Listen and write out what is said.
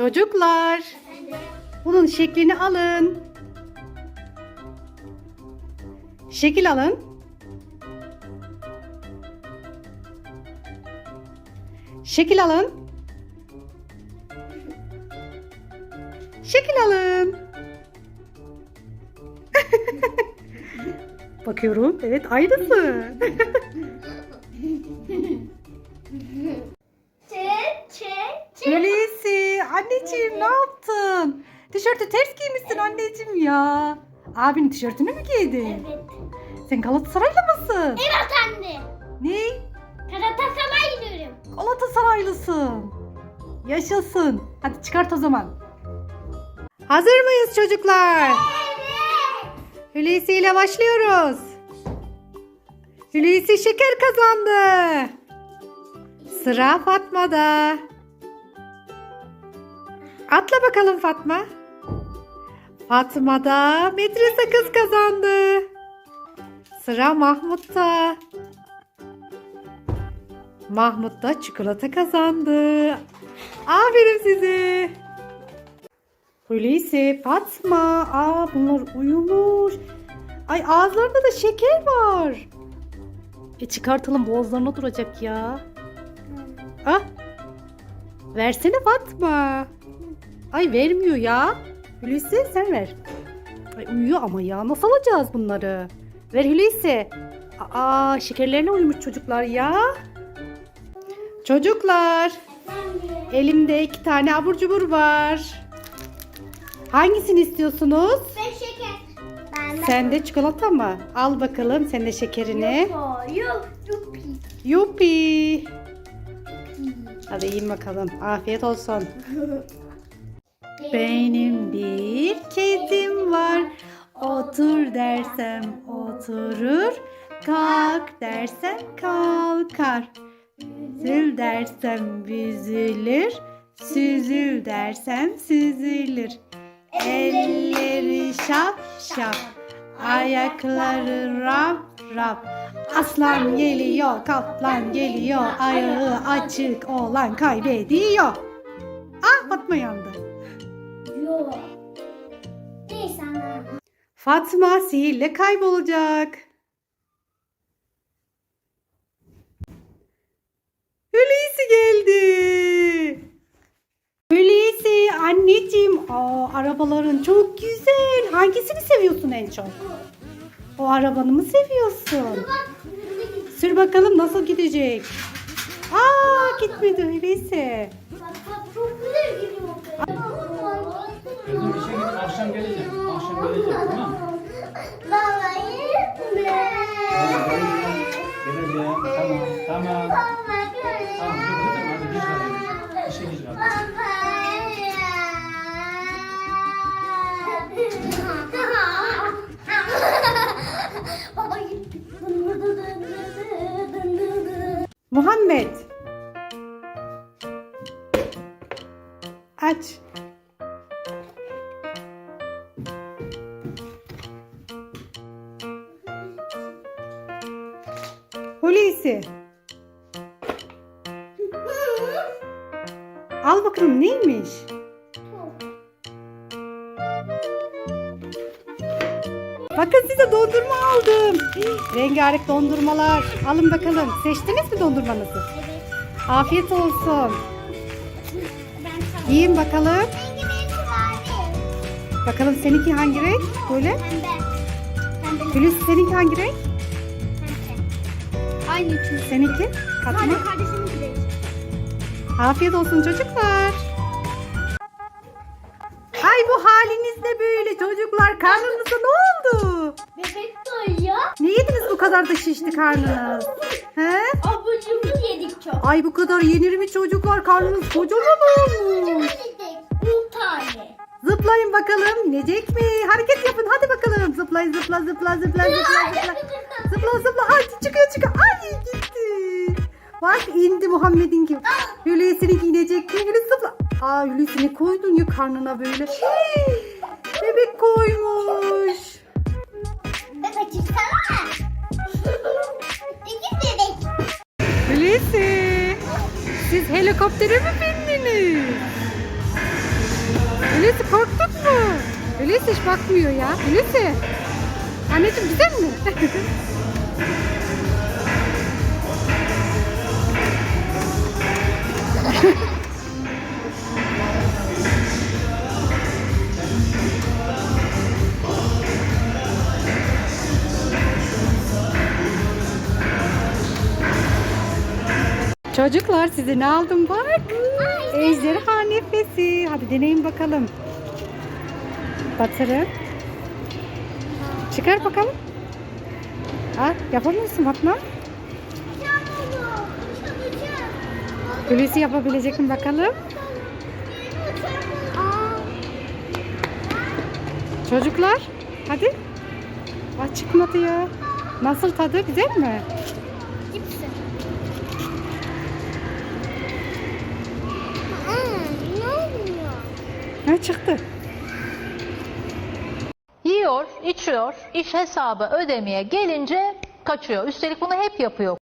Çocuklar, bunun şeklini alın. Şekil alın. Şekil alın. Şekil alın. Bakıyorum. Evet aynısı. Tişörtü ters giymişsin anneciğim ya. Abinin tişörtünü mü giydin? Evet. Sen Galatasaraylı mısın? Evet anne. Ne? Galatasaray diyorum. Galatasaraylısın. Yaşasın. Hadi çıkart o zaman. Hazır mıyız çocuklar? Evet. Hulusi ile başlıyoruz. Hulusi şeker kazandı. Sıra Fatma'da. Atla bakalım Fatma. Fatma da metre sakız kazandı. Sıra Mahmut'ta. Mahmut da çikolata kazandı. Aferin size. Hulusi, Fatma. Aa bunlar uyumuş. Ay ağızlarında da şeker var. E çıkartalım boğazlarına duracak ya. Ah. Versene Fatma. Ay vermiyor ya. Hulusi sen ver. Ay uyuyor ama ya. Nasıl alacağız bunları? Ver Hulusi. Aa şekerlerine uyumuş çocuklar ya. Çocuklar. Elimde iki tane abur cubur var. Hangisini istiyorsunuz? Ben şeker. Ben Sen de çikolata mı? Al bakalım sen de şekerini. Yok, yok, yok. Yupi. Hadi yiyin bakalım. Afiyet olsun. Benim bir kedim var. Otur dersem oturur. Kalk dersem kalkar. Üzül dersem büzülür. Süzül dersem süzülür. Elleri şap şap. Ayakları rap rap. Aslan geliyor, kaplan geliyor. Ayağı açık olan kaybediyor. Ah Fatma yandı. Yok. Neyse ana. Fatma sihirle kaybolacak. Hulusi geldi. Hulusi anneciğim. Aa, arabaların çok güzel. Hangisini seviyorsun en çok? O arabanı mı seviyorsun? Sür bakalım nasıl gidecek. Aa gitmedi Hulusi. Bak bak çok güzel gidiyor. Gözüm işe gidip akşam geleceğim. Akşam geleceğim tamam mı? Baba gitme. Geleceğim. Tamam. Tamam. Baba Tamam. Dur. Hadi geç hadi. İşe geç. Baba gitti. Muhammed. Aç. Hulusi. Al bakalım neymiş? Bakın size dondurma aldım. Rengarenk dondurmalar. Alın bakalım. Seçtiniz mi dondurmanızı? Afiyet olsun. Yiyin bakalım. Bakalım seninki hangi renk? Böyle. Hulusi seninki hangi renk? Aynı çünkü. Seninki? Fatma. Afiyet olsun çocuklar. Ay bu haliniz ne böyle çocuklar? Karnınıza ne oldu? Bebek doyuyor. Ne yediniz bu kadar da şişti karnınız? He? Abur cubur yedik çok. Ay bu kadar yenir mi çocuklar? Karnınız kocaman olmuş. Yedik. 10 tane. Zıplayın bakalım. İnecek mi? Hareket yapın. Hadi bakalım. Zıplayın zıpla zıpla zıpla zıpla zıpla. Zıpla zıpla. Ay çıkıyor çıkıyor. Ay gitti. Bak indi Muhammed'in gibi. Hulusi'ninki inecek mi? Hulusi zıpla. Aa Hulusi ne koydun ya karnına böyle? Bebek koymuş. Bebek çıksana. İki bebek. Hulusi. Siz helikoptere mi bindiniz? Hulusi korktun mu? Hulusi hiç bakmıyor ya. Hulusi. Anneciğim güzel mi? Çocuklar size ne aldım bak. Ejderha nefesi. Hadi deneyin bakalım. Batırın. Çıkar bakalım. Ha, yapamıyorsun Fatma. Hulusi yapabilecek mi bakalım? Çocuklar hadi. Aa, çıkmadı ya. Nasıl tadı güzel mi? Ha çıktı. Yiyor, içiyor, iş hesabı ödemeye gelince kaçıyor. Üstelik bunu hep yapıyor.